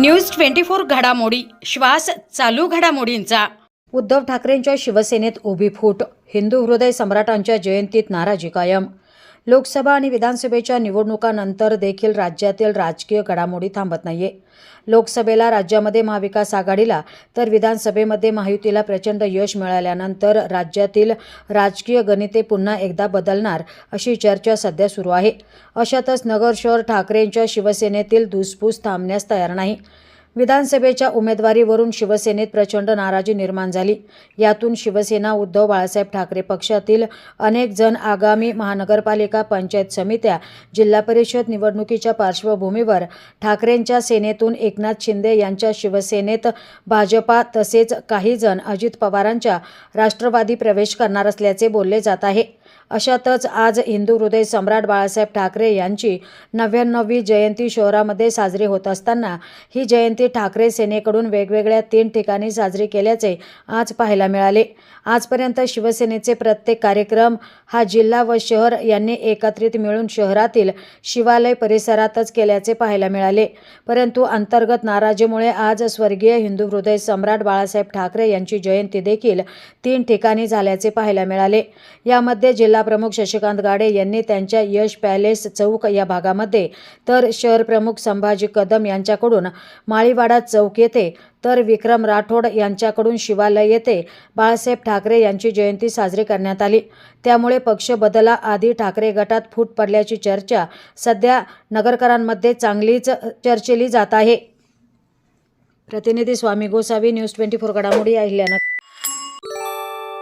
News twenty four घडामोडी. श्वास चालू घडामोडींचा. उद्धव ठाकरेंच्या शिवसेनेत उभी फूट. हिंदू हृदय सम्राटांच्या जयंतीत नाराजी कायम. लोकसभा आणि विधानसभेच्या निवडणुकानंतर देखील राज्यातील राजकीय घडामोडी थांबत नाहीये. लोकसभेला राज्यामध्ये महाविकास आघाडीला तर विधानसभेमध्ये महायुतीला प्रचंड यश मिळाल्यानंतर राज्यातील राजकीय गणिते पुन्हा एकदा बदलणार अशी चर्चा सध्या सुरू आहे. अशातच नगर शहर ठाकरेंच्या शिवसेनेतील धुसफूस थांबण्यास तयार नाही. विधानसभेच्या उमेदवारीवरून शिवसेनेत प्रचंड नाराजी निर्माण झाली. यातून शिवसेना उद्धव बाळासाहेब ठाकरे पक्षातील अनेक जण आगामी महानगरपालिका पंचायत समित्या जिल्हा परिषद निवडणुकीच्या पार्श्वभूमीवर ठाकरेंच्या सेनेतून एकनाथ शिंदे यांच्या शिवसेनेत भाजपा तसेच काही जण अजित पवारांच्या राष्ट्रवादी प्रवेश करणार असल्याचे बोलले जात आहे. अशातच आज हिंदू हृदय सम्राट बाळासाहेब ठाकरे यांची नव्याण्णवी जयंती शहरामध्ये साजरी होत असताना ही जयंती ठाकरे सेनेकडून वेगवेगळ्या तीन ठिकाणी साजरी केल्याचे आज पाहायला मिळाले. आजपर्यंत शिवसेनेचे प्रत्येक कार्यक्रम हा जिल्हा व शहर यांनी एकत्रित मिळून शहरातील शिवालय परिसरातच केल्याचे पाहायला मिळाले. परंतु अंतर्गत नाराजीमुळे आज स्वर्गीय हिंदू हृदय सम्राट बाळासाहेब ठाकरे यांची जयंती देखील तीन ठिकाणी झाल्याचे पाहायला मिळाले. यामध्ये जिल्हा प्रमुख शशिकांत गाडे यांनी त्यांच्या यश पॅलेस चौक या भागामध्ये तर शहर प्रमुख संभाजी कदम यांच्याकडून माळीवाडा चौक येथे तर विक्रम राठोड यांच्याकडून शिवालय येथे बाळासाहेब ठाकरे यांची जयंती साजरी करण्यात आली. त्यामुळे पक्ष बदला आधी ठाकरे गटात फूट पडल्याची चर्चा सध्या नगरकरांमध्ये चांगलीच चर्चेली जात आहे. प्रतिनिधी Swami Gosavi news twenty four घडामोडी अहिल्यानगर.